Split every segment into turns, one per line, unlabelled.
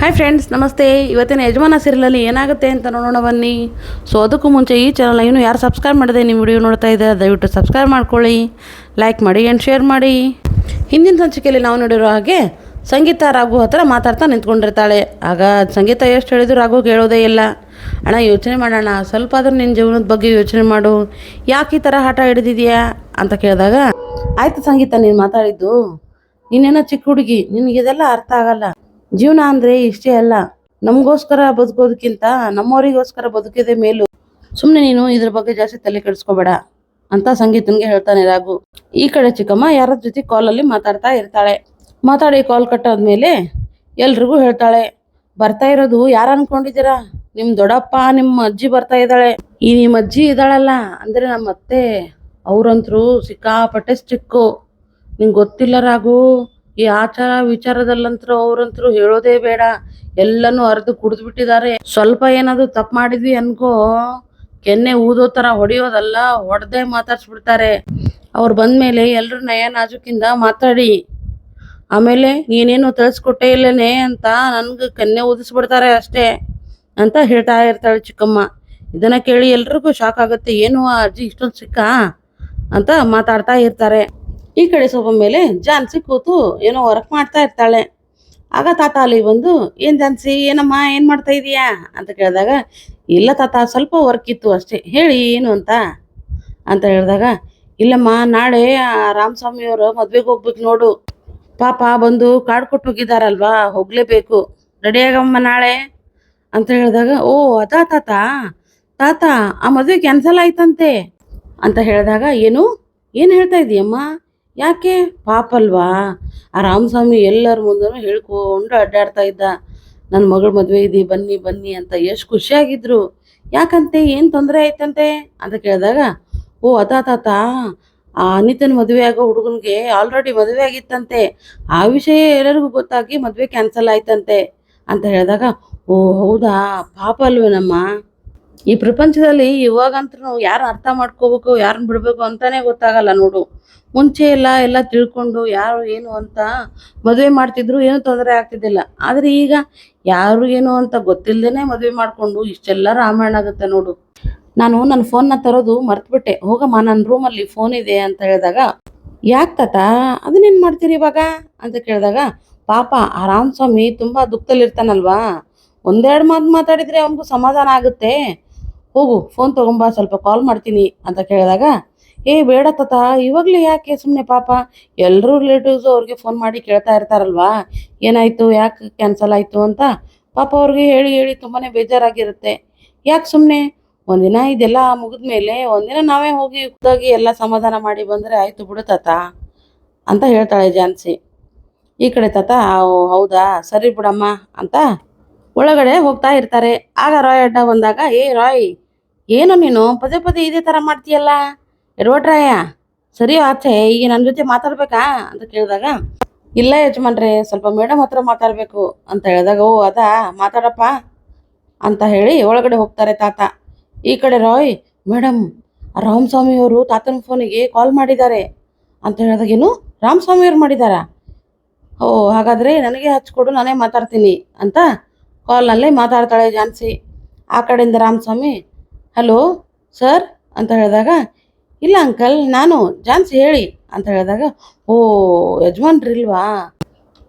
Hi friends ನಮಸ್ತೆ. ಇವತ್ತಿನ ಯಜಮಾನ ಸೀರಿಯಲಲ್ಲಿ ಏನಾಗುತ್ತೆ ಅಂತ ನೋಡೋಣ ಬನ್ನಿ. ಸೊ ಅದಕ್ಕೂ ಮುಂಚೆ ಈ ಚಾನಲ್ನ ಇನ್ನೂ ಯಾರು ಸಬ್ಸ್ಕ್ರೈಬ್ ಮಾಡಿದೆ ನಿಮ್ಮ ವಿಡಿಯೋ ನೋಡ್ತಾ ಇದ್ದಾರೆ, ದಯವಿಟ್ಟು ಸಬ್ಸ್ಕ್ರೈಬ್ ಮಾಡ್ಕೊಳ್ಳಿ. ಲೈಕ್ ಮಾಡಿ ಆ್ಯಂಡ್ ಶೇರ್ ಮಾಡಿ. ಹಿಂದಿನ ಸಂಚಿಕೆಯಲ್ಲಿ ನಾವು ನೋಡಿರೋ ಹಾಗೆ ಸಂಗೀತ ರಾಘು ಹತ್ರ ಮಾತಾಡ್ತಾ ನಿಂತ್ಕೊಂಡಿರ್ತಾಳೆ. ಆಗ ಸಂಗೀತ ಎಷ್ಟು ಹೇಳಿದ್ರು ರಾಘು ಕೇಳೋದೇ ಇಲ್ಲ. ಅಣ್ಣ, ಯೋಚನೆ ಮಾಡೋಣ. ಸ್ವಲ್ಪ ಆದರೂ ನಿನ್ನ ಜೀವನದ ಬಗ್ಗೆ ಯೋಚನೆ ಮಾಡು. ಯಾಕೆ ಈ ಥರ ಹಠ ಹಿಡಿದಿದೆಯಾ? ಅಂತ ಕೇಳಿದಾಗ, ಆಯಿತು ಸಂಗೀತ, ನೀನು ಮಾತಾಡಿದ್ದು. ನೀನೇನೋ ಚಿಕ್ಕ ಹುಡುಗಿ. ನಿನಗೆ ಇದೆಲ್ಲ ಅರ್ಥ ಆಗಲ್ಲ. ಜೀವನ ಅಂದ್ರೆ ಇಷ್ಟೇ ಅಲ್ಲ. ನಮಗೋಸ್ಕರ ಬದುಕೋದಕ್ಕಿಂತ ನಮ್ಮವರಿಗೋಸ್ಕರ ಬದುಕಿದೆ ಮೇಲು. ಸುಮ್ಮನೆ ನೀನು ಇದ್ರ ಬಗ್ಗೆ ಜಾಸ್ತಿ ತಲೆ ಕೆಡಿಸ್ಕೋಬೇಡ ಅಂತ ಸಂಗೀತನ್ಗೆ ಹೇಳ್ತಾನೆ ರಾಘು. ಈ ಕಡೆ ಚಿಕ್ಕಮ್ಮ ಯಾರ ಜೊತೆ ಕಾಲಲ್ಲಿ ಮಾತಾಡ್ತಾ ಇರ್ತಾಳೆ. ಮಾತಾಡಿ ಕಾಲ್ ಕಟ್ಟಾದ್ಮೇಲೆ ಎಲ್ರಿಗೂ ಹೇಳ್ತಾಳೆ, ಬರ್ತಾ ಇರೋದು ಯಾರು ಅನ್ಕೊಂಡಿದ್ದೀರಾ? ನಿಮ್ ದೊಡ್ಡಪ್ಪ ನಿಮ್ಮ ಅಜ್ಜಿ ಬರ್ತಾ ಇದ್ದಾಳೆ. ಈ ನಿಮ್ಮ ಅಜ್ಜಿ ಇದ್ದಾಳಲ್ಲ, ಅಂದ್ರೆ ನಮ್ಮ ಅತ್ತೆ. ಅವ್ರಂತ್ರು ಸಿಕ್ಕಾಪಟ್ಟೆ ಸ್ಟಿಕ್ಕು ನಿಂಗೆ ಗೊತ್ತಿಲ್ಲ ರಾಘು. ಈ ಆಚಾರ ವಿಚಾರದಲ್ಲಂತರೂ ಅವ್ರಂತರೂ ಹೇಳೋದೇ ಬೇಡ. ಎಲ್ಲನೂ ಅರ್ದು ಕುಡಿದು ಬಿಟ್ಟಿದ್ದಾರೆ ಸ್ವಲ್ಪ ಏನಾದ್ರು ತಪ್ಪು ಮಾಡಿದ್ವಿ ಅನ್ಕೋ. ಕೆನ್ನೆ ಊದೋ ತರ ಹೊಡೆಯೋದಲ್ಲ, ಹೊಡೆದೇ ಮಾತಾಡ್ಸ್ಬಿಡ್ತಾರೆ. ಅವ್ರು ಬಂದ್ಮೇಲೆ ಎಲ್ರು ನಯ ನಾಜುಕಿಂದ ಮಾತಾಡಿ. ಆಮೇಲೆ ನೀನೇನು ತಿಳಿಸ್ಕೊಟ್ಟೇ ಇಲ್ಲೇನೆ ಅಂತ ನನ್ಗೆ ಕೆನ್ನೆ ಊದಿಸ್ಬಿಡ್ತಾರೆ ಅಷ್ಟೇ ಅಂತ ಹೇಳ್ತಾ ಇರ್ತಾಳೆ ಚಿಕ್ಕಮ್ಮ. ಇದನ್ನ ಕೇಳಿ ಎಲ್ರಿಗೂ ಶಾಕ್ ಆಗುತ್ತೆ. ಏನು ಅರ್ಜಿ ಇಷ್ಟೊಂದು ಸಿಕ್ಕ ಅಂತ ಮಾತಾಡ್ತಾ ಇರ್ತಾರೆ. ಈ ಕಡೆ ಸೋಫಾ ಮೇಲೆ ಜಾನ್ಸಿ ಕೂತು ಏನೋ ವರ್ಕ್ ಮಾಡ್ತಾ ಇರ್ತಾಳೆ. ಆಗ ತಾತ ಅಲ್ಲಿ ಬಂದು, ಏನ್ ಜಾನ್ಸಿ, ಏನಮ್ಮ, ಏನ್ ಮಾಡ್ತಾ ಇದೀಯಾ? ಅಂತ ಕೇಳಿದಾಗ, ಇಲ್ಲ ತಾತ, ಸ್ವಲ್ಪ ವರ್ಕ್ ಇತ್ತು ಅಷ್ಟೇ, ಹೇಳಿ, ಏನು ಅಂತ? ಅಂತ ಹೇಳಿದಾಗ, ಇಲ್ಲಮ್ಮ, ನಾಳೆ ರಾಮಸ್ವಾಮಿಯವರು ಮದ್ವೆಗೆ ಹೋಗ್ಬೇಕು ನೋಡು. ಪಾಪ ಬಂದು ಕಾರ್ಡ್ ಕೊಟ್ಟು ಹೋಗಿದಾರಲ್ವಾ ಹೋಗ್ಲೇಬೇಕು. ರೆಡಿ ಆಗಮ್ಮ ನಾಳೆ. ಅಂತ ಹೇಳಿದಾಗ, ಓ, ಅದಾ ತಾತ? ತಾತ, ಆ ಮದುವೆ ಕ್ಯಾನ್ಸಲ್ ಆಯ್ತಂತೆ. ಅಂತ ಹೇಳಿದಾಗ, ಏನು? ಏನು ಹೇಳ್ತಾ ಇದೀಯಮ್ಮ? ಯಾಕೆ? ಪಾಪ ಅಲ್ವಾ ಆ ರಾಮಸ್ವಾಮಿ ಎಲ್ಲರ ಮುಂದೂ ಹೇಳ್ಕೊಂಡು ಅಡ್ಡಾಡ್ತಾ ಇದ್ದ. ನನ್ನ ಮಗಳ ಮದುವೆ ಇದೆ, ಬನ್ನಿ ಬನ್ನಿ ಅಂತ ಎಷ್ಟು ಖುಷಿಯಾಗಿದ್ರು. ಯಾಕಂತೆ? ಏನು ತೊಂದರೆ ಆಯ್ತಂತೆ? ಅಂತ ಕೇಳಿದಾಗ, ಓ ಅತಾತಾತ ಆ ಅನಿತನ ಮದುವೆ ಆಗೋ ಹುಡುಗನಿಗೆ ಆಲ್ರೆಡಿ ಮದುವೆ ಆಗಿತ್ತಂತೆ. ಆ ವಿಷಯ ಎಲ್ಲರಿಗೂ ಗೊತ್ತಾಗಿ ಮದುವೆ ಕ್ಯಾನ್ಸಲ್ ಆಯ್ತಂತೆ ಅಂತ ಹೇಳಿದಾಗ, ಓ, ಹೌದಾ? ಪಾಪ ಅಲ್ವೇನಮ್ಮ ಈ ಪ್ರಪಂಚದಲ್ಲಿ ಇವಾಗಂತೂ ಯಾರು ಅರ್ಥ ಮಾಡ್ಕೋಬೇಕು ಯಾರನ್ನ ಬಿಡಬೇಕು ಅಂತಾನೆ ಗೊತ್ತಾಗಲ್ಲ ನೋಡು. ಮುಂಚೆ ಎಲ್ಲ ಎಲ್ಲ ತಿಳ್ಕೊಂಡು ಯಾರು ಏನು ಅಂತ ಮದುವೆ ಮಾಡ್ತಿದ್ರು ಏನು ತೊಂದರೆ ಆಗ್ತಿದ್ದಿಲ್ಲ. ಆದರೆ ಈಗ ಯಾರು ಏನು ಅಂತ ಗೊತ್ತಿಲ್ಲದೇನೆ ಮದುವೆ ಮಾಡ್ಕೊಂಡು ಇಷ್ಟೆಲ್ಲ ರಾಮಾಯಣ ಆಗುತ್ತೆ ನೋಡು. ನಾನು ನನ್ನ ಫೋನ್ನ ತರೋದು ಮರ್ತ್ಬಿಟ್ಟೆ. ಹೋಗಮ್ಮ ನನ್ನ ರೂಮಲ್ಲಿ ಫೋನ್ ಇದೆ ಅಂತ ಹೇಳಿದಾಗ, ಯಾಕೆ ತಾತ, ಅದನ್ನೇನು ಮಾಡ್ತೀರಿ ಇವಾಗ? ಅಂತ ಕೇಳಿದಾಗ, ಪಾಪ ಆ ರಾಮಸ್ವಾಮಿ ತುಂಬ ದುಃಖದಲ್ಲಿರ್ತಾನಲ್ವಾ? ಒಂದೆರಡು ಮಾತು ಮಾತಾಡಿದ್ರೆ ಅವನಿಗೂ ಸಮಾಧಾನ ಆಗುತ್ತೆ. ಹೋಗು ಫೋನ್ ತಗೊಂಬಾ ಸ್ವಲ್ಪ ಕಾಲ್ ಮಾಡ್ತೀನಿ ಅಂತ ಕೇಳಿದಾಗ ಏ ಬೇಡ ತಾತ ಇವಾಗಲೇ ಯಾಕೆ ಸುಮ್ಮನೆ ಪಾಪ? ಎಲ್ಲರೂ ರಿಲೇಟಿವ್ಸ್ ಅವ್ರಿಗೆ ಫೋನ್ ಮಾಡಿ ಕೇಳ್ತಾ ಇರ್ತಾರಲ್ವಾ? ಏನಾಯ್ತು? ಯಾಕೆ ಕ್ಯಾನ್ಸಲ್ ಆಯ್ತು? ಅಂತ ಪಾಪ ಅವ್ರಿಗೆ ಹೇಳಿ ಹೇಳಿ ತುಂಬಾನೇ ಬೇಜಾರಾಗಿರುತ್ತೆ. ಯಾಕೆ ಸುಮ್ಮನೆ ಒಂದಿನ ಇದೆಲ್ಲ ಮುಗಿದ ಮೇಲೆ ಒಂದಿನ ನಾವೇ ಹೋಗಿ ಹೋಗಿ ಎಲ್ಲ ಸಮಾಧಾನ ಮಾಡಿ ಬಂದರೆ ಆಯ್ತು ಬಿಡು ತಾತ ಅಂತ ಹೇಳ್ತಾಳೆ ಜಾನ್ಸಿ ಈ ಕಡೆ ತಾತ "ಓ, ಹೌದಾ? ಸರಿ ಬಿಡಮ್ಮ ಅಂತ ಒಳಗಡೆ ಹೋಗ್ತಾ ಇರ್ತಾರೆ. ಆಗ ರಾಯ್ ಅಡ್ಡ ಬಂದಾಗ, ಏ ರಾಯ್, ಏನು ನೀನು? ಪದೇ ಪದೇ ಇದೇ ಥರ ಮಾಡ್ತೀಯಲ್ಲ? ಎಡವಟ್ರಾಯ ಸರಿ ಆಚೆ, ಈಗ ನನ್ನ ಜೊತೆ ಮಾತಾಡ್ಬೇಕಾ? ಅಂತ ಕೇಳಿದಾಗ, ಇಲ್ಲ ಯಜಮಾನ್ರೆ, ಸ್ವಲ್ಪ ಮೇಡಮ್ ಹತ್ರ ಮಾತಾಡಬೇಕು. ಅಂತ ಹೇಳಿದಾಗ, ಓ, ಅದಾ? ಮಾತಾಡಪ್ಪ? ಅಂತ ಹೇಳಿ ಒಳಗಡೆ ಹೋಗ್ತಾರೆ ತಾತ. ಈ ಕಡೆ ರಾಯ್, ಮೇಡಮ್ ರಾಮಸ್ವಾಮಿಯವರು ತಾತನ ಫೋನಿಗೆ ಕಾಲ್ ಮಾಡಿದ್ದಾರೆ. ಅಂತ ಹೇಳಿದಾಗ, ಏನು? ರಾಮಸ್ವಾಮಿಯವ್ರು ಮಾಡಿದಾರಾ ಓ, ಹಾಗಾದರೆ ನನಗೆ ಹಚ್ಕೊಡು, ನಾನೇ ಮಾತಾಡ್ತೀನಿ. ಅಂತ ಕಾಲ್ನಲ್ಲೇ ಮಾತಾಡ್ತಾಳೆ ಜಾನ್ಸಿ. ಆ ಕಡೆಯಿಂದ ರಾಮಸ್ವಾಮಿ, ಹಲೋ, ಸರ್? ಅಂತ ಹೇಳಿದಾಗ, ಇಲ್ಲ ಅಂಕಲ್, ನಾನು ಜಾನ್ಸಿ ಹೇಳಿ. ಅಂತ ಹೇಳಿದಾಗ, ಓ, ಯಜಮಾನ್ರಿಲ್ವಾ?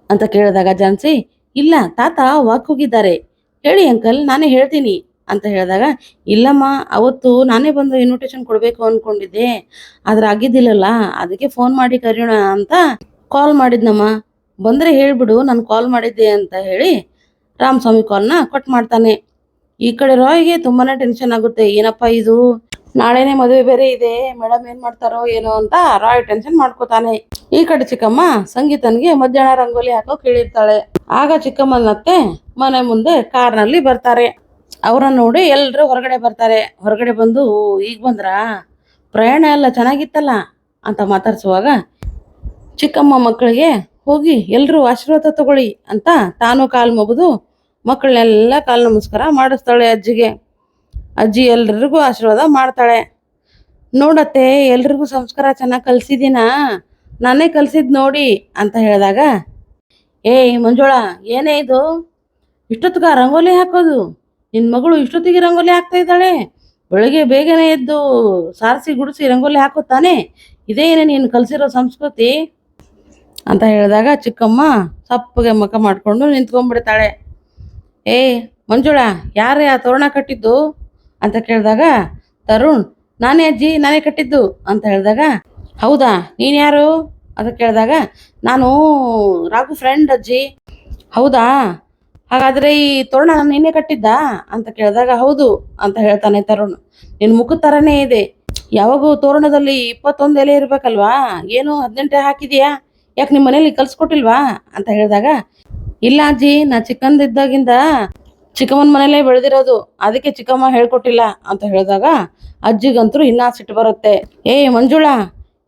ಅಂತ ಕೇಳಿದಾಗ ಜಾನ್ಸಿ, ಇಲ್ಲ, ತಾತ ವಾಕ್ ಹೋಗಿದ್ದಾರೆ ಹೇಳಿ ಅಂಕಲ್, ನಾನೇ ಹೇಳ್ತೀನಿ. ಅಂತ ಹೇಳಿದಾಗ, ಇಲ್ಲಮ್ಮ, ಅವತ್ತು ನಾನೇ ಬಂದು ಇನ್ವಿಟೇಷನ್ ಕೊಡಬೇಕು ಅಂದ್ಕೊಂಡಿದ್ದೆ ಆದ್ರೆ ಆಗಿದ್ದಿಲ್ಲಲ್ಲ, ಅದಕ್ಕೆ ಫೋನ್ ಮಾಡಿ ಕರೆಯೋಣ ಅಂತ ಕಾಲ್ ಮಾಡಿದ್ನಮ್ಮ. ಬಂದರೆ ಹೇಳಿಬಿಡು, ನಾನು ಕಾಲ್ ಮಾಡಿದ್ದೆ ಅಂತ ಹೇಳಿ ರಾಮಸ್ವಾಮಿ ಕಾಲ್ನ ಕಟ್ ಮಾಡ್ತಾನೆ. ಈ ಕಡೆ ರಾಯ್ಗೆ ತುಂಬಾನೇ ಟೆನ್ಷನ್ ಆಗುತ್ತೆ. ಏನಪ್ಪ ಇದು? ನಾಳೆನೇ ಮದುವೆ ಬೇರೆ ಇದೆ. ಮೇಡಮ್ ಏನ್ ಮಾಡ್ತಾರೋ ಏನೋ ಅಂತ ರಾಯ್ ಟೆನ್ಷನ್ ಮಾಡ್ಕೋತಾನೆ. ಈ ಕಡೆ ಚಿಕ್ಕಮ್ಮ ಸಂಗೀತನ್ಗೆ ಮಧ್ಯಾಹ್ನ ರಂಗೋಲಿ ಹಾಕೋ ಕೇಳಿರ್ತಾಳೆ. ಆಗ ಚಿಕ್ಕಮ್ಮನತ್ತೆ ಮನೆ ಮುಂದೆ ಕಾರ್ನಲ್ಲಿ ಬರ್ತಾರೆ. ಅವರನ್ನ ನೋಡಿ ಎಲ್ಲರೂ ಹೊರಗಡೆ ಬರ್ತಾರೆ. ಹೊರಗಡೆ ಬಂದು, ಈಗ ಬಂದ್ರಾ? ಪ್ರಯಾಣ ಎಲ್ಲ ಚೆನ್ನಾಗಿತ್ತಲ್ಲ? ಅಂತ ಮಾತಾಡ್ಸುವಾಗ ಚಿಕ್ಕಮ್ಮ ಮಕ್ಕಳಿಗೆ, ಹೋಗಿ ಎಲ್ಲರೂ ಆಶೀರ್ವಾದ ತಗೊಳ್ಳಿ ಅಂತ ತಾನು ಕಾಲು ಮುಗಿದು ಮಕ್ಕಳನ್ನೆಲ್ಲ ಕಾಲು ನಮಸ್ಕಾರ ಮಾಡಿಸ್ತಾಳೆ ಅಜ್ಜಿಗೆ. ಅಜ್ಜಿ ಎಲ್ರಿಗೂ ಆಶೀರ್ವಾದ ಮಾಡ್ತಾಳೆ. ನೋಡತ್ತೆ, ಎಲ್ರಿಗೂ ಸಂಸ್ಕಾರ ಚೆನ್ನಾಗಿ ಕಲ್ಸಿದ್ದೀನಾ? ನಾನೇ ಕಲ್ಸಿದ್ ನೋಡಿ ಅಂತ ಹೇಳಿದಾಗ, ಏಯ್ ಮಂಜುಳ, ಏನೇ ಇದು? ಇಷ್ಟೊತ್ತಿಗೆ ರಂಗೋಲಿ ಹಾಕೋದು? ನಿನ್ನ ಮಗಳು ಇಷ್ಟೊತ್ತಿಗೆ ರಂಗೋಲಿ ಹಾಕ್ತಾ ಇದ್ದಾಳೆ. ಬೆಳಗ್ಗೆ ಬೇಗನೆ ಎದ್ದು ಸಾರಿಸಿ ಗುಡಿಸಿ ರಂಗೋಲಿ ಹಾಕೋತಾನೆ. ಇದೇನೇ ನೀನು ಕಲಿಸಿರೋ ಸಂಸ್ಕೃತಿ? ಅಂತ ಹೇಳಿದಾಗ ಚಿಕ್ಕಮ್ಮ ಸಪ್ಪಗೆ ಮುಖ ಮಾಡಿಕೊಂಡು ನಿಂತ್ಕೊಂಡ್ಬಿಡ್ತಾಳೆ. ಏ, ಮಂಜುಳಾ ಯಾರೇ ಆ ತೋರಣ ಕಟ್ಟಿದ್ದು? ಅಂತ ಕೇಳಿದಾಗ, ತರುಣ್, ನಾನೇ ಅಜ್ಜಿ, ನಾನೇ ಕಟ್ಟಿದ್ದು, ಅಂತ ಹೇಳಿದಾಗ, ಹೌದಾ, ನೀನು ಯಾರು? ಅಂತ ಕೇಳಿದಾಗ, ನಾನು ರಾಘು ಫ್ರೆಂಡ್ ಅಜ್ಜಿ. ಹೌದಾ, ಹಾಗಾದರೆ ಈ ತೋರಣ ನೀನೇ ಕಟ್ಟಿದ್ದ? ಅಂತ ಕೇಳಿದಾಗ, ಹೌದು, ಅಂತ ಹೇಳ್ತಾನೆ ತರುಣ್. ನಿನ್ನ ಮುಖದ ಥರನೇ ಇದೆ. ಯಾವಾಗೂ ತೋರಣದಲ್ಲಿ ಇಪ್ಪತ್ತೊಂದು ಎಲೆ ಇರಬೇಕಲ್ವಾ? ಏನು ಹದಿನೆಂಟು ಹಾಕಿದೀಯಾ? ಯಾಕೆ ನಿಮ್ಮ ಮನೇಲಿ ಕಲ್ಸ್ಕೊಟ್ಟಿಲ್ವಾ? ಅಂತ ಹೇಳಿದಾಗ ಇಲ್ಲ ಅಜ್ಜಿ, ನಾ ಚಿಕ್ಕಂದಿದ್ದಾಗಿಂದ ಚಿಕ್ಕಮ್ಮನ ಮನೇಲೇ ಬೆಳೆದಿರೋದು. ಅದಕ್ಕೆ ಚಿಕ್ಕಮ್ಮ ಹೇಳ್ಕೊಟ್ಟಿಲ್ಲ ಅಂತ ಹೇಳಿದಾಗ ಅಜ್ಜಿಗಂತೂ ಇನ್ನೂ ಸಿಟ್ಟು ಬರುತ್ತೆ. ಏ ಮಂಜುಳಾ,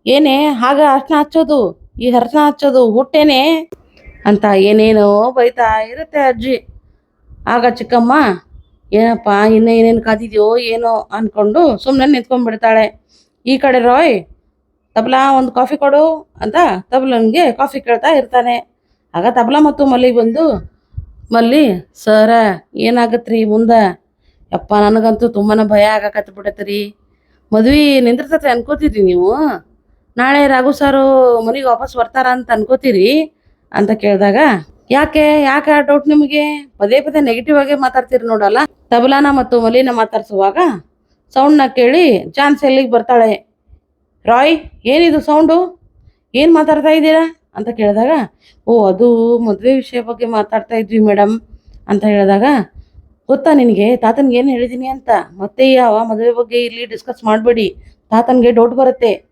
ಏನೇ ಆಗ ಅರ್ಶನ ಹಚ್ಚೋದು, ಈ ಅರ್ಶನ ಹಚ್ಚೋದು ಹುಟ್ಟೇನೆ ಅಂತ ಏನೇನೋ ಬೈತಾ ಇರುತ್ತೆ ಅಜ್ಜಿ. ಆಗ ಚಿಕ್ಕಮ್ಮ, ಏನಪ್ಪ, ಇನ್ನೂ ಏನೇನು ಕಾದಿದೆಯೋ ಏನೋ ಅಂದ್ಕೊಂಡು ಸುಮ್ಮನೆ ನಿಂತ್ಕೊಂಡ್ಬಿಡ್ತಾಳೆ. ಈ ಕಡೆ ರಾಯ್, ತಬಲಾ, ಒಂದು ಕಾಫಿ ಕೊಡು ಅಂತ ತಬಲನ್ಗೆ ಕಾಫಿ ಕೇಳ್ತಾ ಇರ್ತಾನೆ. ಆಗ ತಬಲಾ ಮತ್ತು ಮಲ್ಲಿ ಬಂದು, ಮಲ್ಲಿ, ಸರ, ಏನಾಗತ್ರಿ ಮುಂದೆ? ಯಪ್ಪ, ನನಗಂತೂ ತುಂಬಾ ಭಯ ಆಗಕತ್ತು ಬಿಡತ್ರಿ. ಮದ್ವೆ ನಿಂದಿರ್ತೈತೆ ಅನ್ಕೋತೀರಿ ನೀವು. ನಾಳೆ ರಾಘು ಸಾರು ಮನೆಗೆ ವಾಪಸ್ ಬರ್ತಾರ ಅಂತ ಅನ್ಕೋತೀರಿ ಅಂತ ಕೇಳಿದಾಗ, ಯಾಕೆ ಯಾಕೆ ಡೌಟ್ ನಿಮಗೆ? ಪದೇ ಪದೇ ನೆಗೆಟಿವ್ ಆಗಿ ಮಾತಾಡ್ತೀರಿ ನೋಡಲ್ಲ. ತಬಲಾನ ಮತ್ತು ಮಲಿನ ಮಾತಾಡ್ಸುವಾಗ ಸೌಂಡ್ನ ಕೇಳಿ ಚಾನ್ಸ್ ಎಲ್ಲಿಗೆ ಬರ್ತಾಳೆ? ರಾಯ್, ಏನಿದು ಸೌಂಡು ಏನು ಮಾತಾಡ್ತಾ ಇದ್ದೀರಾ? ಅಂತ ಕೇಳಿದಾಗ, ಓ, ಅದು ಮದುವೆ ವಿಷಯ ಬಗ್ಗೆ ಮಾತಾಡ್ತಾ ಇದ್ವಿ ಮೇಡಮ್ ಅಂತ ಹೇಳಿದಾಗ, ಗೊತ್ತಾ ನಿನಗೆ? ತಾತನಿಗೆ ಏನು ಹೇಳಿದ್ದೀನಿ ಅಂತ? ಮತ್ತೆ ಯಾವ ಮದುವೆ ಬಗ್ಗೆ ಇಲ್ಲಿ ಡಿಸ್ಕಸ್ ಮಾಡಬೇಡಿ. ತಾತನಿಗೆ ಡೌಟ್ ಬರುತ್ತೆ.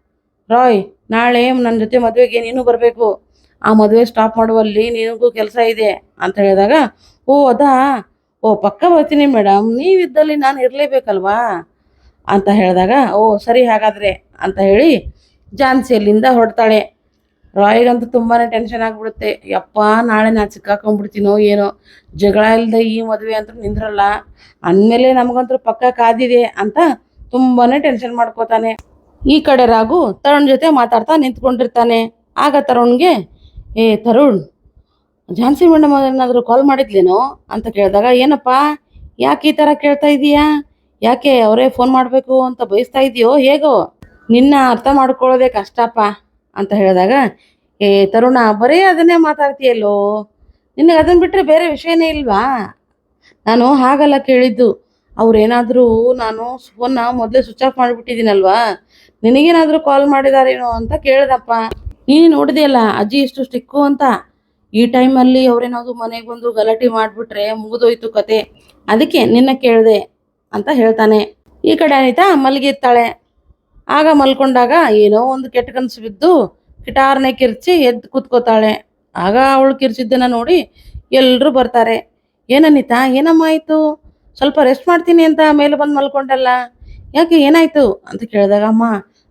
ರಾಯ್, ನಾಳೆ ನನ್ನ ಜೊತೆ ಮದುವೆಗೆ ನೀನು ಬರಬೇಕು. ಆ ಮದುವೆ ಸ್ಟಾಪ್ ಮಾಡುವಲ್ಲಿ ನಿನಗೂ ಕೆಲಸ ಇದೆ, ಅಂತ ಹೇಳಿದಾಗ, ಓ, ಅದಾ? ಓ, ಪಕ್ಕ ಬರ್ತೀನಿ ಮೇಡಮ್ ನೀವಿದ್ದಲ್ಲಿ ನಾನು ಇರಲೇಬೇಕಲ್ವಾ? ಅಂತ ಹೇಳಿದಾಗ, ಓ, ಸರಿ ಹಾಗಾದರೆ, ಅಂತ ಹೇಳಿ ಝಾನ್ಸಿ ಅಲ್ಲಿಂದ ಹೊರಡ್ತಾಳೆ. ರಾಯ್ಗಂತೂ ತುಂಬಾ ಟೆನ್ಷನ್ ಆಗಿಬಿಡುತ್ತೆ. ಯಪ್ಪ, ನಾಳೆ ನಾನು ಸಿಕ್ಕಾಕೊಂಡ್ಬಿಡ್ತೀನೋ ಏನೋ. ಜಗಳ ಇಲ್ಲದೆ ಈ ಮದುವೆ ಅಂತ ನಿಂದ್ರಲ್ಲ. ಅಂದಮೇಲೆ ನಮಗಂತೂ ಪಕ್ಕ ಕಾದಿದೆ ಅಂತ ತುಂಬಾ ಟೆನ್ಷನ್ ಮಾಡ್ಕೋತಾನೆ. ಈ ಕಡೆ ರಾಗು ತರುಣ್ ಜೊತೆ ಮಾತಾಡ್ತಾ ನಿಂತ್ಕೊಂಡಿರ್ತಾನೆ. ಆಗ ತರುಣ್ಗೆ, ಏ ತರುಣ್, ಝಾನ್ಸಿ ಮೇಡಮ್ ಏನಾದರೂ ಕಾಲ್ ಮಾಡಿದ್ಲೇನೋ? ಅಂತ ಕೇಳಿದಾಗ, ಏನಪ್ಪ, ಯಾಕೆ ಈ ಥರ ಕೇಳ್ತಾ ಇದೀಯಾ? ಯಾಕೆ ಅವರೇ ಫೋನ್ ಮಾಡಬೇಕು ಅಂತ ಬಯಸ್ತಾ ಇದೆಯೋ ಹೇಗೋ? ನಿನ್ನ ಅರ್ಥ ಮಾಡ್ಕೊಳ್ಳೋದೇ ಕಷ್ಟಪ್ಪ. ಅಂತ ಹೇಳಿದಾಗ, ಏ ತರುಣ, ಬರೀ ಅದನ್ನೇ ಮಾತಾಡ್ತೀಯಲ್ಲೋ? ನಿನಗೆ ಅದನ್ನು ಬಿಟ್ಟರೆ ಬೇರೆ ವಿಷಯನೇ ಇಲ್ವಾ? ನಾನು ಹಾಗಲ್ಲ ಕೇಳಿದ್ದು, ಅವ್ರೇನಾದರೂ ನಾನು ಫೋನ್ನ ಮೊದಲೇ ಸ್ವಿಚ್ ಆಫ್ ಮಾಡಿಬಿಟ್ಟಿದ್ದೀನಲ್ವಾ? ನಿನಗೇನಾದರೂ ಕಾಲ್ ಮಾಡಿದಾರೇನೋ ಅಂತ ಕೇಳಿದಪ್ಪ. ನೀನು ನೋಡಿದೆಯಲ್ಲ ಅಜ್ಜಿ ಇಷ್ಟು ಸ್ಟಿಕ್ಕು ಅಂತ. ಈ ಟೈಮಲ್ಲಿ ಅವರೇನಾದ್ರು ಮನೆಗೆ ಬಂದು ಗಲಾಟೆ ಮಾಡಿಬಿಟ್ರೆ ಮುಗಿದೋಯ್ತು ಕತೆ. ಅದಕ್ಕೆ ನಿನ್ನ ಕೇಳಿದೆ, ಅಂತ ಹೇಳ್ತಾನೆ. ಈ ಕಡೆ ಅನಿತಾ ಮಲಗಿರ್ತಾಳೆ. ಆಗ ಮಲ್ಕೊಂಡಾಗ ಏನೋ ಒಂದು ಕೆಟ್ಟ ಕನಸು ಬಿದ್ದು ಕಿಟಾರನೆ ಕಿರ್ಚಿ ಎದ್ದು ಕೂತ್ಕೋತಾಳೆ. ಆಗ ಅವಳು ಕಿರ್ಚಿದ್ದನ್ನ ನೋಡಿ ಎಲ್ಲರೂ ಬರ್ತಾರೆ. ಏನನಿತಾ, ಏನಮ್ಮ ಆಯಿತು? ಸ್ವಲ್ಪ ರೆಸ್ಟ್ ಮಾಡ್ತೀನಿ ಅಂತ ಮೇಲೆ ಬಂದು ಮಲ್ಕೊಂಡಲ್ಲ? ಯಾಕೆ ಏನಾಯ್ತು? ಅಂತ ಕೇಳಿದಾಗ, ಅಮ್ಮ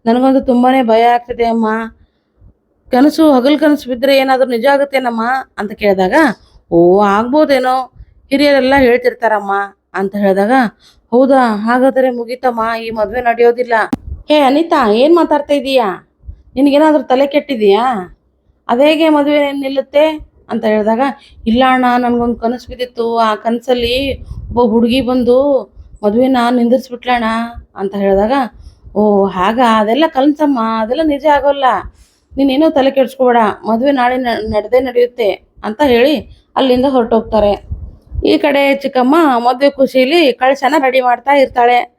ನನಗಂತೂ ತುಂಬಾ ಭಯ ಆಗ್ತಿದೆ ಅಮ್ಮ. ಕನಸು, ಹಗಲು ಕನಸು ಬಿದ್ದರೆ ಏನಾದರೂ ನಿಜ ಆಗುತ್ತೇನಮ್ಮ? ಅಂತ ಕೇಳಿದಾಗ, ಓ, ಆಗ್ಬೋದೇನೋ? ಹಿರಿಯರೆಲ್ಲ ಹೇಳ್ತಿರ್ತಾರಮ್ಮ. ಅಂತ ಹೇಳಿದಾಗ, ಹೌದಾ? ಹಾಗಾದರೆ ಮುಗೀತಮ್ಮ, ಈ ಮದುವೆ ನಡೆಯೋದಿಲ್ಲ. ಹೇ ಅನಿತಾ, ಏನು ಮಾತಾಡ್ತಾ ಇದೀಯಾ? ನಿನಗೇನಾದರೂ ತಲೆ ಕೆಟ್ಟಿದೆಯಾ? ಅದೇಗೆ ಮದುವೆ ನಿಲ್ಲುತ್ತೆ? ಅಂತ ಹೇಳಿದಾಗ, ಇಲ್ಲ ಅಣ್ಣ, ನನಗೊಂದು ಕನಸು ಬಿದ್ದಿತ್ತು. ಆ ಕನಸಲ್ಲಿ ಒಬ್ಬ ಹುಡುಗಿ ಬಂದು, ಮದುವೆನ ನಿಂದಿರ್ಸ್ಬಿಟ್ಲಣ್ಣ ಅಂತ ಹೇಳಿದಾಗ, ಓ, ಹಾಗ? ಅದೆಲ್ಲ ಕನಸಮ್ಮ ಅದೆಲ್ಲ ನಿಜ ಆಗೋಲ್ಲ. ನೀನೇನೋ ತಲೆ ಕೆಡ್ಸ್ಕೊಬೇಡ, ಮದುವೆ ನಾಳೆ ನಡೆದೇ ನಡೆಯುತ್ತೆ ಅಂತ ಹೇಳಿ ಅಲ್ಲಿಂದ ಹೊರಟೋಗ್ತಾರೆ. ಈ ಕಡೆ ಚಿಕ್ಕಮ್ಮ ಮದುವೆ ಖುಷಿಲಿ ಕಳಶನ ರೆಡಿ ಮಾಡ್ತಾ ಇರ್ತಾಳೆ.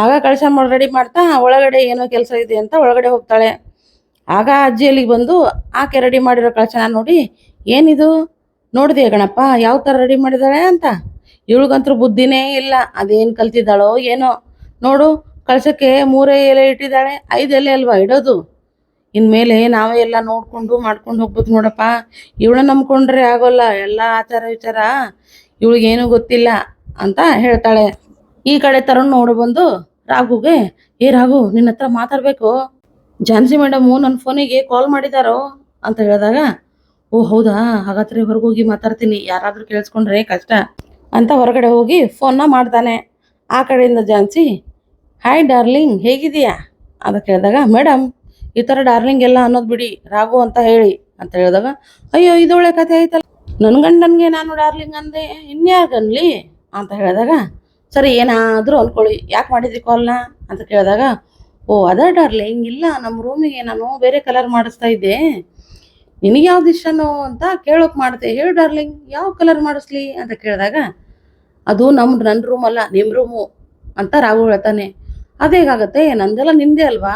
ಆಗ ಕಳಶ ರೆಡಿ ಮಾಡ್ತಾ ಒಳಗಡೆ ಏನೋ ಕೆಲಸ ಇದೆ ಅಂತ ಒಳಗಡೆ ಹೋಗ್ತಾಳೆ. ಆಗ ಅಜ್ಜಿ ಬಂದು, ಆಕೆ ರೆಡಿ ಮಾಡಿರೋ ಕಳಶನ ನೋಡಿ, ಏನಿದು? ನೋಡಿದೆ ಗಣಪ್ಪ ಯಾವ ಥರ ರೆಡಿ ಮಾಡಿದಾಳೆ ಅಂತ? ಇವಳಿಗಂತೂ ಬುದ್ಧಿನೇ ಇಲ್ಲ, ಅದೇನು ಕಲ್ತಿದ್ದಾಳೋ ಏನೋ. ನೋಡು ಕಳಶಕ್ಕೆ ಮೂರೇ ಎಲೆ ಇಟ್ಟಿದ್ದಾಳೆ, ಐದು ಎಲೆ ಅಲ್ವಾ ಇಡೋದು? ಇನ್ಮೇಲೆ ನಾವೇ ಎಲ್ಲ ನೋಡಿಕೊಂಡು ಮಾಡ್ಕೊಂಡು ಹೋಗ್ಬೋದು ನೋಡಪ್ಪ. ಇವಳನ್ನ ನಂಬ್ಕೊಂಡ್ರೆ ಆಗೋಲ್ಲ, ಎಲ್ಲ ಆಚಾರ ವಿಚಾರ ಇವಳಿಗೇನು ಗೊತ್ತಿಲ್ಲ, ಅಂತ ಹೇಳ್ತಾಳೆ. ಈ ಕಡೆ ತರುಣ್ ನೋಡು ಬಂದು ರಾಘುಗೆ, ಏ ರಾಘು, ನಿನ್ನ ಹತ್ರ ಮಾತಾಡಬೇಕು. ಝಾನ್ಸಿ ಮೇಡಮು ನನ್ನ ಫೋನಿಗೆ ಕಾಲ್ ಮಾಡಿದಾರೋ? ಅಂತ ಹೇಳಿದಾಗ, ಓ ಹೌದಾ, ಹಾಗಾದ್ರೆ ಹೊರಗೋಗಿ ಮಾತಾಡ್ತೀನಿ. ಯಾರಾದರೂ ಕೇಳಿಸ್ಕೊಂಡ್ರೆ ಕಷ್ಟ. ಅಂತ ಹೊರಗಡೆ ಹೋಗಿ ಫೋನ್ನ ಮಾಡ್ತಾನೆ ಆ ಕಡೆಯಿಂದ ಝಾನ್ಸಿ ಹಾಯ್ ಡಾರ್ಲಿಂಗ್ ಹೇಗಿದೆಯಾ ಅಂತ ಕೇಳಿದಾಗ ಮೇಡಮ್ ಈ ಥರ ಡಾರ್ಲಿಂಗ್ ಎಲ್ಲ ಅನ್ನೋದು ಬಿಡಿ, ರಾಘು ಅಂತ ಹೇಳಿ. ಅಂತ ಹೇಳಿದಾಗ, ಅಯ್ಯೋ ಇದೊಳ್ಳೆ ಕಥೆ ಆಯ್ತಲ್ಲ. ನನ್ನ ಗಂಡನಿಗೆ ನಾನು ಡಾರ್ಲಿಂಗ್ ಅಂದೆ ಇನ್ಯಾಗನ್ಲಿ ಅಂತ ಹೇಳಿದಾಗ ಸರಿ, ಏನಾದರೂ ಅಂದ್ಕೊಳ್ಳಿ ಯಾಕೆ ಮಾಡಿದ್ರಿ ಕಾಲ್ನ ಅಂತ ಕೇಳಿದಾಗ, ಓ, ಅದ ಡಾರ್ಲಿಂಗ್. ಇಲ್ಲ ನಮ್ಮ ರೂಮಿಗೆ ನಾನು ಬೇರೆ ಕಲರ್ ಮಾಡಿಸ್ತಾ ಇದ್ದೆ. ನಿನಗೆ ಯಾವ್ದು ಇಷ್ಟನೋ ಅಂತ ಕೇಳೋಕೆ ಮಾಡ್ತೆ ಹೇಳು ಡಾರ್ಲಿಂಗ್, ಯಾವ ಕಲರ್ ಮಾಡಿಸ್ಲಿ? ಅಂತ ಕೇಳಿದಾಗ, ಅದು ನಮ್ಮ ನನ್ನ ರೂಮ್ ಅಲ್ಲ ನಿಮ್ಮ ರೂಮು ಅಂತ ರಾಘು ಹೇಳ್ತಾನೆ. ಅದೇಗಾಗತ್ತೆ ನಂದೆಲ್ಲ ನಿಂದೆ ಅಲ್ವಾ?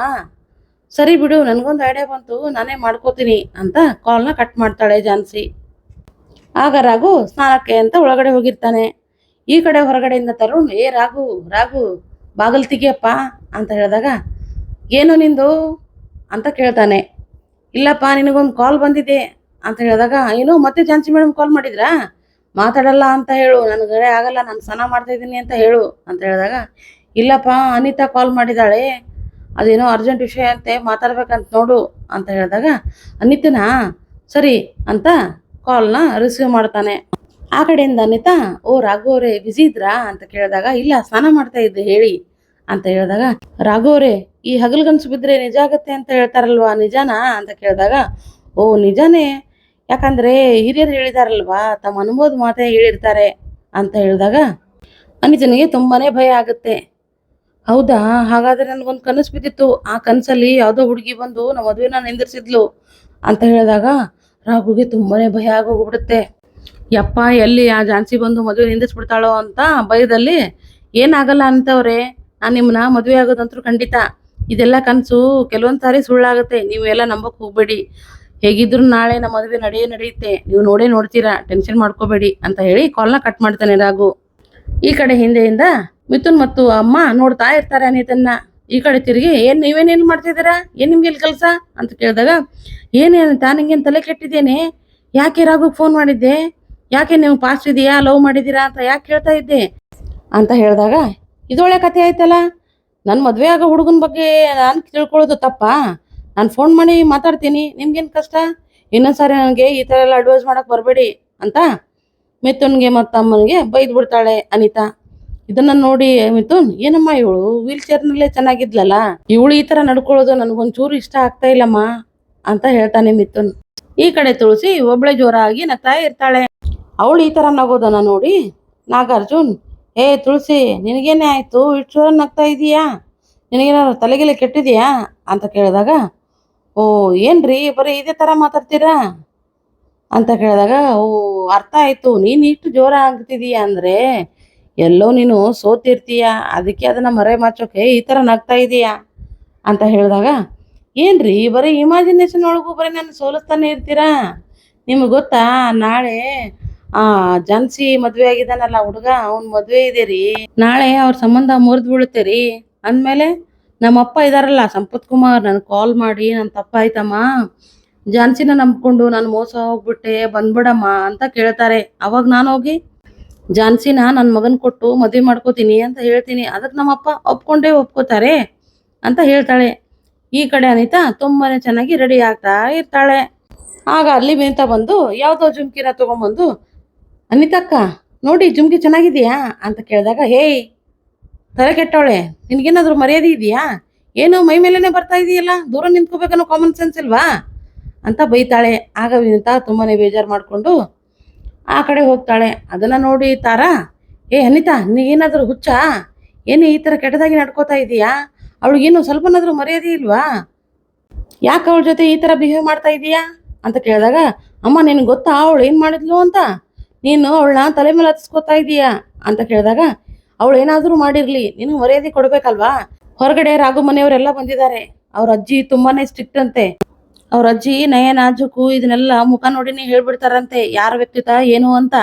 ಸರಿ ಬಿಡು, ನನಗೊಂದು ಐಡಿಯಾ ಬಂತು. ನಾನೇ ಮಾಡ್ಕೋತೀನಿ. ಅಂತ ಕಾಲ್ನ ಕಟ್ ಮಾಡ್ತಾಳೆ ಜಾನ್ಸಿ. ಆಗ ರಾಘು ಸ್ನಾನಕ್ಕೆ ಅಂತ ಒಳಗಡೆ ಹೋಗಿರ್ತಾನೆ. ಈ ಕಡೆ ಹೊರಗಡೆಯಿಂದ ತರುಣ್. ಏ ರಾಘು ರಾಘು, ಬಾಗಲ್ ತೆಗಿಯಪ್ಪ ಅಂತ ಹೇಳಿದಾಗ, ಏನು ನಿಂದು? ಅಂತ ಕೇಳ್ತಾನೆ. ಇಲ್ಲಪ್ಪ, ನಿನಗೊಂದು ಕಾಲ್ ಬಂದಿದೆ ಅಂತ ಹೇಳಿದಾಗ, ಏನು ಮತ್ತೆ ಜಾನ್ಸಿ ಮೇಡಮ್ ಕಾಲ್ ಮಾಡಿದ್ರಾ? ಮಾತಾಡಲ್ಲ ಅಂತ ಹೇಳು. ನನಗೆ ಆಗಲ್ಲ, ನಾನು ಸ್ನಾನ ಮಾಡ್ತಾ ಇದ್ದೀನಿ ಅಂತ ಹೇಳು ಅಂತ ಹೇಳಿದಾಗ, ಇಲ್ಲಪ್ಪ, ಅನಿತಾ ಕಾಲ್ ಮಾಡಿದ್ದಾಳೆ ಅದೇನೋ ಅರ್ಜೆಂಟ್ ವಿಷಯ ಅಂತೆ, ಮಾತಾಡ್ಬೇಕಂತ ನೋಡು ಅಂತ ಹೇಳಿದಾಗ, ಅನಿತನಾ, ಸರಿ ಅಂತ ಕಾಲ್ನ ರಿಸೀವ್ ಮಾಡ್ತಾನೆ. ಆ ಕಡೆಯಿಂದ ಅನಿತಾ, ಓ ರಾಘು ಅವರೇ ಬ್ಯುಸಿ ಇದ್ರಾ? ಅಂತ ಕೇಳಿದಾಗ, ಇಲ್ಲ, ಸ್ನಾನ ಮಾಡ್ತಾ ಇದ್ದೆ, ಹೇಳಿ. ಅಂತ ಹೇಳಿದಾಗ, ರಾಘು ಅವರೇ, ಈ ಹಗಲ್ಗನ್ಸು ಬಿದ್ದರೆ ನಿಜ ಆಗತ್ತೆ ಅಂತ ಹೇಳ್ತಾರಲ್ವಾ, ನಿಜಾನಾ? ಅಂತ ಕೇಳಿದಾಗ, ಓ, ನಿಜಾನೇ. ಯಾಕಂದ್ರೆ ಹಿರಿಯರು ಹೇಳಿದಾರಲ್ವಾ, ತಮ್ಮ ಅನುಭವದ ಮಾತೇ ಹೇಳಿರ್ತಾರೆ. ಅಂತ ಹೇಳಿದಾಗ, ಅನಿಜನಿಗೆ ತುಂಬಾನೇ ಭಯ ಆಗುತ್ತೆ. ಹೌದಾ? ಹಾಗಾದ್ರೆ ನನಗೊಂದು ಕನಸು ಬಿದ್ದಿತ್ತು. ಆ ಕನಸಲ್ಲಿ ಯಾವುದೋ ಹುಡುಗಿ ಬಂದು ನಮ್ಮ ಮದುವೆನ ನಿಂದಿರ್ಸಿದ್ಲು. ಅಂತ ಹೇಳಿದಾಗ, ರಾಘುಗೆ ತುಂಬಾನೇ ಭಯ ಆಗೋಗ್ಬಿಡುತ್ತೆ. ಯಪ್ಪ, ಎಲ್ಲಿ ಆ ಝಾನ್ಸಿ ಬಂದು ಮದುವೆ ನಿಂದಿಸ್ಬಿಡ್ತಾಳೋ ಅಂತ ಭಯದಲ್ಲಿ, ಏನಾಗಲ್ಲ ಅಂತವ್ರೆ, ನಾನು ನಿಮ್ಮನ್ನ ಮದುವೆ ಆಗೋದಂತೂ ಖಂಡಿತ. ಇದೆಲ್ಲ ಕನಸು, ಕೆಲವೊಂದು ಸಾರಿ ಸುಳ್ಳಾಗುತ್ತೆ, ನೀವೆಲ್ಲ ನಂಬಕ್ಕೆ ಹೋಗ್ಬೇಡಿ. ಹೇಗಿದ್ರು ನಾಳೆ ನಮ್ಮ ಮದುವೆ ನಡೆಯೇ ನಡೆಯುತ್ತೆ. ನೀವು ನೋಡೇ ನೋಡ್ತೀರಾ, ಟೆನ್ಷನ್ ಮಾಡ್ಕೋಬೇಡಿ ಅಂತ ಹೇಳಿ ಕಾಲ್ನ ಕಟ್ ಮಾಡ್ತಾನೆ ರಾಘು. ಈ ಕಡೆ ಹಿಂದೆಯಿಂದ ಮಿಥುನ್ ಮತ್ತು ಅಮ್ಮ ನೋಡ್ತಾ ಇರ್ತಾರೆ ಅನಿತನ್ನ. ಈ ಕಡೆ ತಿರುಗಿ, ಏನ್ ನೀವೇನೇನು ಮಾಡ್ತಿದ್ದೀರಾ? ಏನ್ ನಿಮ್ಗೆ ಇಲ್ಲಿ ಕೆಲಸ? ಅಂತ ಕೇಳಿದಾಗ ಏನೇನು ನಿಂಗೇನು ತಲೆ ಕೆಟ್ಟಿದ್ದೇನೆ? ಯಾಕೆ ರಾಘು ಫೋನ್ ಮಾಡಿದ್ದೆ? ಯಾಕೆ ನೀವು ಪಾಸ್ಟ್ ಇದೆಯಾ? ಲವ್ ಮಾಡಿದ್ದೀರಾ ಅಂತ ಯಾಕೆ ಕೇಳ್ತಾ ಇದ್ದೆ? ಅಂತ ಹೇಳಿದಾಗ, ಇದೊಳ್ಳೆ ಕಥೆ ಆಯ್ತಲ್ಲ? ನನ್ನ ಮದುವೆ ಆಗೋ ಹುಡುಗನ ಬಗ್ಗೆ ನಾನು ತಿಳ್ಕೊಳ್ಳೋದು ತಪ್ಪಾ. ನಾನು ಫೋನ್ ಮಾಡಿ ಮಾತಾಡ್ತೀನಿ. ನಿಮ್ಗೇನು ಕಷ್ಟ? ಇನ್ನೊಂದ್ಸಾರಿ ನನಗೆ ಈ ಥರ ಎಲ್ಲ ಅಡ್ವೈಸ್ ಮಾಡೋಕೆ ಬರಬೇಡಿ ಅಂತ ಮಿಥುನ್ಗೆ ಮತ್ತು ಅಮ್ಮನಿಗೆ ಬೈದು ಬಿಡ್ತಾಳೆ ಅನಿತಾ. ಇದನ್ನ ನೋಡಿ ಮಿಥುನ್, ಏನಮ್ಮ ಇವಳು? ವೀಲ್ ಚೇರ್ನಲ್ಲೇ ಚೆನ್ನಾಗಿದ್ಲಲ್ಲ? ಇವಳು ಈ ಥರ ನಡ್ಕೊಳ್ಳೋದು ನನಗೊಂಚೂರು ಇಷ್ಟ ಆಗ್ತಾ ಇಲ್ಲಮ್ಮ ಅಂತ ಹೇಳ್ತಾನೆ ಮಿಥುನ್. ಈ ಕಡೆ ತುಳಸಿ ಒಬ್ಳೆ ಜೋರಾಗಿ ನಗ್ತಾ ಇರ್ತಾಳೆ. ಅವಳು ಈ ಥರ ನಗೋದನ್ನ ನೋಡಿ ನಾಗಾರ್ಜುನ್, ಏ ತುಳಸಿ, ನಿನಗೇನೆ ಆಯಿತು? ಇಷ್ಟು ನಗ್ತಾ ಇದೀಯಾ? ನಿನಗೇನಾದ್ರು ತಲೆಗೆಲೆ ಕೆಟ್ಟಿದೆಯಾ? ಅಂತ ಕೇಳಿದಾಗ, ಓ, ಏನ್ರಿ, ಬರೀ ಇದೇ ಥರ ಮಾತಾಡ್ತೀರಾ? ಅಂತ ಕೇಳಿದಾಗ, ಓ, ಅರ್ಥ ಆಯಿತು. ನೀನು ಇಷ್ಟು ಜೋರ ಆಗ್ತಿದೀಯ ಅಂದ್ರೆ, ಎಲ್ಲೋ ನೀನು ಸೋತಿರ್ತೀಯ? ಅದಕ್ಕೆ ಅದನ್ನ ಮರೆ ಮಾಚೋಕೆ ಈ ಥರ ನಗ್ತಾ ಇದೀಯಾ? ಅಂತ ಹೇಳಿದಾಗ, ಏನ್ರಿ, ಬರೀ ಇಮ್ಯಾಜಿನೇಷನ್ ಒಳಗೂ ಬರೀ ನಾನು ಸೋಲಿಸ್ತಾನೆ ಇರ್ತೀರಾ? ನಿಮ್ಗೆ ಗೊತ್ತಾ, ನಾಳೆ ಆ, ಜಾನ್ಸಿ ಮದ್ವೆ ಆಗಿದಾನಲ್ಲ ಹುಡುಗ, ಅವ್ನ ಮದ್ವೆ ಇದೆ ರೀ ನಾಳೆ ಅವ್ರ ಸಂಬಂಧ ಮುರಿದು ಬೀಳುತ್ತೆ ರೀ ಅಂದಮೇಲೆ ನಮ್ಮಪ್ಪ ಇದಾರಲ್ಲ, ಸಂಪತ್ ಕುಮಾರ್ ನನ್ ಕಾಲ್ ಮಾಡಿ ನನ್ನ ತಪ್ಪಾಯ್ತಮ್ಮ. ಜಾನ್ಸಿನ ನಂಬ್ಕೊಂಡು ನಾನು ಮೋಸ ಹೋಗ್ಬಿಟ್ಟೆ, ಬಂದ್ಬಿಡಮ್ಮ ಅಂತ ಕೇಳ್ತಾರೆ. ಅವಾಗ ನಾನು ಹೋಗಿ, ಜಾನ್ಸಿನ ನನ್ನ ಮಗನ್ ಕೊಟ್ಟು ಮದ್ವೆ ಮಾಡ್ಕೋತೀನಿ ಅಂತ ಹೇಳ್ತೀನಿ. ಅದಕ್ಕೆ ನಮ್ಮಪ್ಪ ಒಪ್ಕೊಂಡೇ ಒಪ್ಕೋತಾರೆ ಅಂತ ಹೇಳ್ತಾಳೆ. ಈ ಕಡೆ ಅನಿತಾ ತುಂಬಾನೇ ಚೆನ್ನಾಗಿ ರೆಡಿ ಆಗ್ತಾ ಇರ್ತಾಳೆ. ಆಗ ಅಲ್ಲಿ ವಿನಿತಾ ಬಂದು, ಯಾವ್ದೋ ಜುಮ್ಕಿನ ತಗೊಂಬಂದು ಅನಿತಕ್ಕ, ನೋಡಿ ಜುಮ್ಕಿ ಚೆನ್ನಾಗಿದೆಯಾ? ಅಂತ ಕೇಳಿದಾಗ, ಹೇಯ್, ತಲೆ ಕೆಟ್ಟವಳೆ, ನಿನಗೇನಾದರೂ ಮರ್ಯಾದೆ ಇದೆಯಾ? ಏನು ಮೈ ಮೇಲೇ ಬರ್ತಾ ಇದೆಯಲ್ಲ, ದೂರ ನಿಂತ್ಕೋಬೇಕನ್ನೋ ಕಾಮನ್ ಸೆನ್ಸ್ ಇಲ್ವಾ? ಅಂತ ಬೈತಾಳೆ. ಆಗ ವಿನಿತಾ ತುಂಬಾ ಬೇಜಾರು ಮಾಡಿಕೊಂಡು ಆ ಕಡೆ ಹೋಗ್ತಾಳೆ. ಅದನ್ನ ನೋಡಿ ತಾರಾ, ಏ ಅನಿತಾ ನೀಗೇನಾದ್ರೂ ಹುಚ್ಚ? ಏನು ಈ ಥರ ಕೆಟ್ಟದಾಗಿ ನಡ್ಕೋತಾ ಇದೀಯಾ? ಅವಳಿಗೇನು ಸ್ವಲ್ಪನಾದರೂ ಮರ್ಯಾದೆ ಇಲ್ವಾ? ಯಾಕೆ ಅವಳ ಜೊತೆ ಈ ಥರ ಬಿಹೇವ್ ಮಾಡ್ತಾ ಇದೀಯಾ? ಅಂತ ಕೇಳಿದಾಗ, ಅಮ್ಮ, ನಿನಗೆ ಗೊತ್ತಾ? ಅವಳು ಏನು ಮಾಡಿದ್ಲು ಅಂತ? ನೀನು ಅವಳನ್ನ ತಲೆ ಮೇಲೆ ಹತ್ಸ್ಕೊತಾ ಇದೀಯಾ ಅಂತ ಕೇಳಿದಾಗ, ಅವಳು ಏನಾದರೂ ಮಾಡಿರ್ಲಿ ನೀನು ಮರ್ಯಾದೆ ಕೊಡ್ಬೇಕಲ್ವಾ? ಹೊರಗಡೆ ರಾಘು ಮನೆಯವರೆಲ್ಲ ಬಂದಿದ್ದಾರೆ. ಅವ್ರ ಅಜ್ಜಿ ತುಂಬಾನೇ ಸ್ಟ್ರಿಕ್ಟ್ ಅಂತೆ. ಅವ್ರ ಅಜ್ಜಿ ನಯ ನಾಜುಕು ಇದನ್ನೆಲ್ಲ ಮುಖ ನೋಡಿನೇ ಹೇಳ್ಬಿಡ್ತಾರಂತೆ, ಯಾರ ವ್ಯಕ್ತಿತ್ವ, ಏನು ಅಂತ.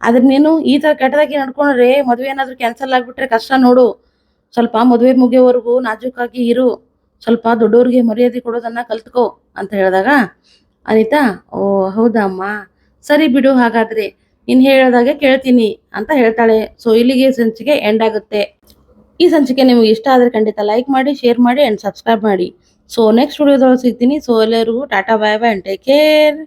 ಆದ್ರೆ ನೀನು ಈ ತರ ಕೆಟ್ಟದಾಗಿ ನಡ್ಕೊಂಡ್ರೆ ಮದುವೆ ಏನಾದರೂ ಕ್ಯಾನ್ಸಲ್ ಆಗಿಬಿಟ್ರೆ ಕಷ್ಟ ನೋಡು. ಸ್ವಲ್ಪ ಮದುವೆ ಮುಗಿಯೋವರೆಗೂ ನಾಜೂಕಾಗಿ ಇರು. ಸ್ವಲ್ಪ ದೊಡ್ಡವ್ರಿಗೆ ಮರ್ಯಾದೆ ಕೊಡೋದನ್ನ ಕಲ್ತ್ಕೋ ಅಂತ ಹೇಳಿದಾಗ, ಅನಿತಾ, ಓ ಹೌದಾ ಅಮ್ಮ? ಸರಿ ಬಿಡು, ಹಾಗಾದ್ರೆ. ನೀನು ಹೇಳಿದಾಗೆ ಕೇಳ್ತೀನಿ ಅಂತ ಹೇಳ್ತಾಳೆ. ಸೊ ಇಲ್ಲಿಗೆ ಸಂಚಿಕೆ ಎಂಡ್ ಆಗುತ್ತೆ. ಈ ಸಂಚಿಕೆ ನಿಮಗೆ ಇಷ್ಟ ಆದ್ರೆ ಖಂಡಿತ ಲೈಕ್ ಮಾಡಿ ಶೇರ್ ಮಾಡಿ ಅಂಡ್ ಸಬ್ಸ್ಕ್ರೈಬ್ ಮಾಡಿ. ಸೊ ನೆಕ್ಸ್ಟ್ ವಿಡಿಯೋದೊಳಗೆ ಸಿಗ್ತೀನಿ. ಸೊ ಎಲ್ಲರಿಗೂ Tata bye bye and take care